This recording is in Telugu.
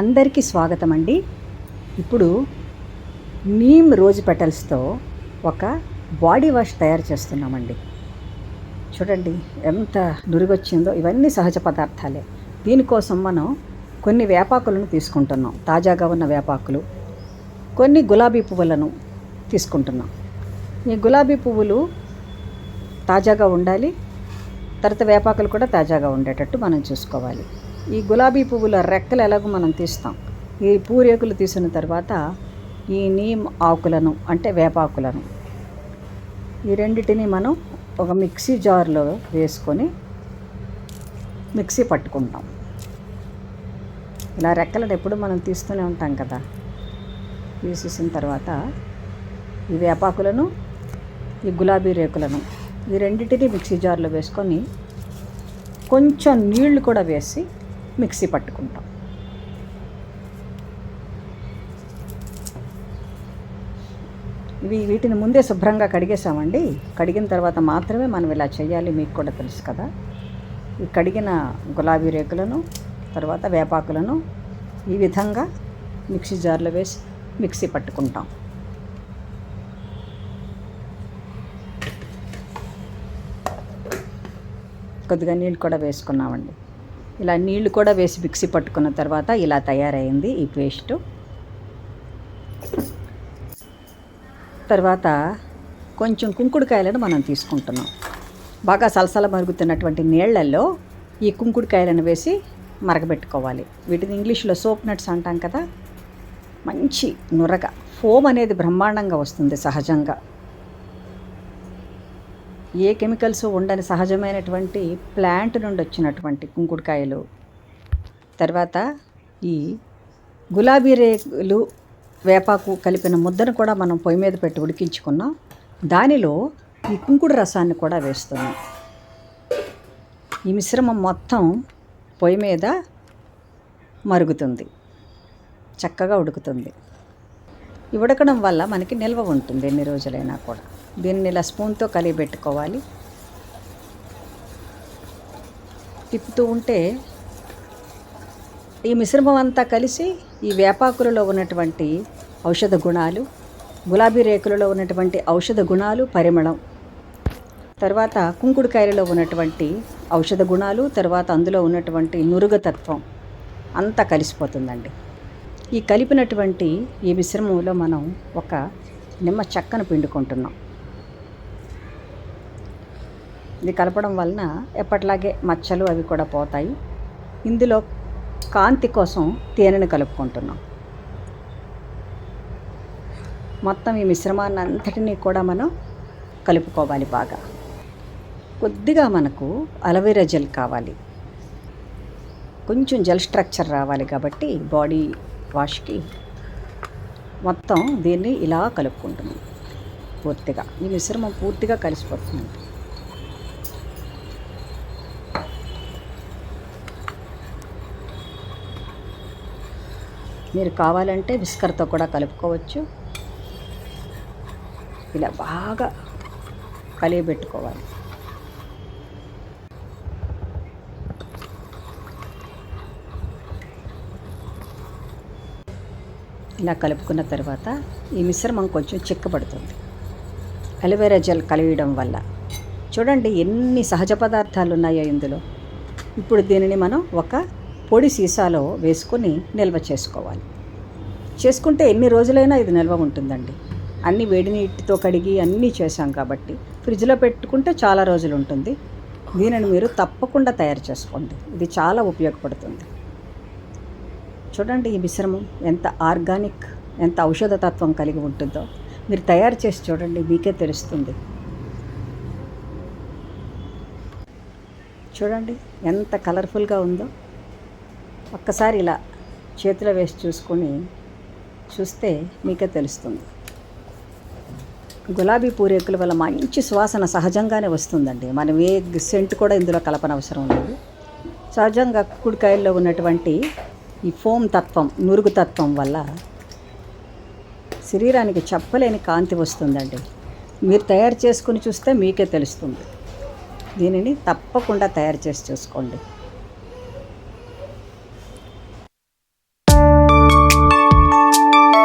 అందరికీ స్వాగతం అండి ఇప్పుడు నీమ్ రోజ్ పెటల్స్తో ఒక బాడీ వాష్ తయారు చేస్తున్నామండి. చూడండి ఎంత నురుగొచ్చిందో ఇవన్నీ సహజ పదార్థాలే. దీనికోసం మనం కొన్ని వేపాకులను తీసుకుంటున్నాం. తాజాగా ఉన్న వేపాకులు కొన్ని గులాబీ పువ్వులను తీసుకుంటున్నాం. ఈ గులాబీ పువ్వులు తాజాగా ఉండాలి తర్వాత వేపాకులు కూడా తాజాగా ఉండేటట్టు మనం చూసుకోవాలి. ఈ గులాబీ పువ్వుల రెక్కలు ఎలాగో మనం తీస్తాం. ఈ పూరేకులు తీసిన తర్వాత ఈ నీమ్ ఆకులను అంటే వేపాకులను ఈ రెండిటిని మనం ఒక మిక్సీ జార్లో వేసుకొని మిక్సీ పట్టుకుంటాం. ఇలా రెక్కలను ఎప్పుడు మనం తీస్తూనే ఉంటాం కదా. తీసేసిన తర్వాత ఈ వేపాకులను ఈ గులాబీ రేకులను ఈ రెండింటిని మిక్సీ జార్లో వేసుకొని కొంచెం నీళ్ళు కూడా వేసి మిక్సీ పట్టుకుంటాం. ఇవి వీటిని ముందే శుభ్రంగా కడిగేసామండి కడిగిన తర్వాత మాత్రమే మనం ఇలా చేయాలి మీకు కూడా తెలుసు కదా. ఈ కడిగిన గులాబీ రేకులను తర్వాత వేపాకులను ఈ విధంగా మిక్సీ జార్లో వేసి మిక్సీ పట్టుకుంటాం. కొద్దిగా నీళ్ళు కూడా వేసుకున్నామండి. ఇలా నీళ్ళు కూడా వేసి మిక్సీ పట్టుకున్న తర్వాత ఇలా తయారైంది ఈ పేస్టు. తర్వాత కొంచెం కుంకుడుకాయలను మనం తీసుకుంటున్నాం. బాగా సలసల మరుగుతున్నటువంటి నీళ్ళలో ఈ కుంకుడుకాయలను వేసి మరగబెట్టుకోవాలి. వీటిని ఇంగ్లీష్లో సోప్ నట్స్ అంటాం కదా. మంచి నురగ ఫోమ్ అనేది బ్రహ్మాండంగా వస్తుంది సహజంగా. ఏ కెమికల్స్ ఉండని సహజమైనటువంటి ప్లాంట్ నుండి వచ్చినటువంటి కుంకుడుకాయలు. తర్వాత ఈ గులాబీ రేకులు వేపాకు కలిపిన ముద్దను కూడా మనం పొయ్యి మీద పెట్టి ఉడికించుకున్నాం. దానిలో ఈ కుంకుడు రసాన్ని కూడా వేస్తున్నాం. ఈ మిశ్రమం మొత్తం పొయ్యి మీద మరుగుతుంది. చక్కగా ఉడుకుతుంది. ఉడకడం వల్ల మనకి నిల్వ ఉంటుంది ఎన్ని రోజులైనా కూడా. దీన్ని ఇలా స్పూన్తో కలిగి పెట్టుకోవాలి. తిప్పుతూ ఉంటే ఈ మిశ్రమం అంతా కలిసి ఈ వేపాకులలో ఉన్నటువంటి ఔషధ గుణాలు గులాబీ రేకులలో ఉన్నటువంటి ఔషధ గుణాలు పరిమళం. తర్వాత కుంకుడుకాయలలో ఉన్నటువంటి ఔషధ గుణాలు తర్వాత అందులో ఉన్నటువంటి నురుగతత్వం అంతా కలిసిపోతుందండి. ఈ కలిపినటువంటి ఈ మిశ్రమంలో మనం ఒక నిమ్మ చెక్కను పిండుకుంటున్నాం. ఇది కలపడం వలన ఎప్పటిలాగే మచ్చలు అవి కూడా పోతాయి. ఇందులో కాంతి కోసం తేనెను కలుపుకుంటున్నాం. మొత్తం ఈ మిశ్రమాన్ని అంతటినీ కూడా మనం కలుపుకోవాలి బాగా. కొద్దిగా మనకు అలవేరా జెల్ కావాలి. కొంచెం జెల్ స్ట్రక్చర్ రావాలి కాబట్టి బాడీ వాష్కి. మొత్తం దీన్ని ఇలా కలుపుకుంటున్నాం పూర్తిగా. ఈ మిశ్రమం పూర్తిగా కలిసిపోతుంది. మీరు కావాలంటే విస్కర్తో కూడా కలుపుకోవచ్చు. ఇలా బాగా కలియబెట్టుకోవాలి. ఇలా కలుపుకున్న తర్వాత ఈ మిశ్రమం కొంచెం చిక్కబడుతుంది. అలోవెరా జెల్ కలియడం వల్ల. చూడండి ఎన్ని సహజ పదార్థాలు ఉన్నాయో ఇందులో. ఇప్పుడు దీనిని మనం ఒక పొడి సీసాలో వేసుకొని నిల్వ చేసుకోవాలి. చేసుకుంటే ఎన్ని రోజులైనా ఇది నిల్వ ఉంటుందండి. అన్ని వేడి నీటితో కడిగి అన్నీ చేశాం కాబట్టి ఫ్రిడ్జ్లో పెట్టుకుంటే చాలా రోజులు ఉంటుంది. దీనిని మీరు తప్పకుండా తయారు చేసుకోండి. ఇది చాలా ఉపయోగపడుతుంది. చూడండి ఈ మిశ్రమం ఎంత ఆర్గానిక్ ఎంత ఔషధ తత్వం కలిగి ఉంటుందో. మీరు తయారు చేసి చూడండి మీకే తెలుస్తుంది. చూడండి ఎంత కలర్ఫుల్గా ఉందో. ఒక్కసారి ఇలా చేతిలో వేసి చూసుకొని చూస్తే మీకే తెలుస్తుంది. గులాబీ పూరేకుల వల్ల మంచి సువాసన సహజంగానే వస్తుందండి. మనం ఏ సెంట్ కూడా ఇందులో కలపనవసరం లేదు. సహజంగా కుడికాయల్లో ఉన్నటువంటి ఈ ఫోమ్ తత్వం నురుగు తత్వం వల్ల శరీరానికి చెప్పలేని కాంతి వస్తుందండి. మీరు తయారు చేసుకుని చూస్తే మీకే తెలుస్తుంది. దీనిని తప్పకుండా తయారు చేసి చూసుకోండి.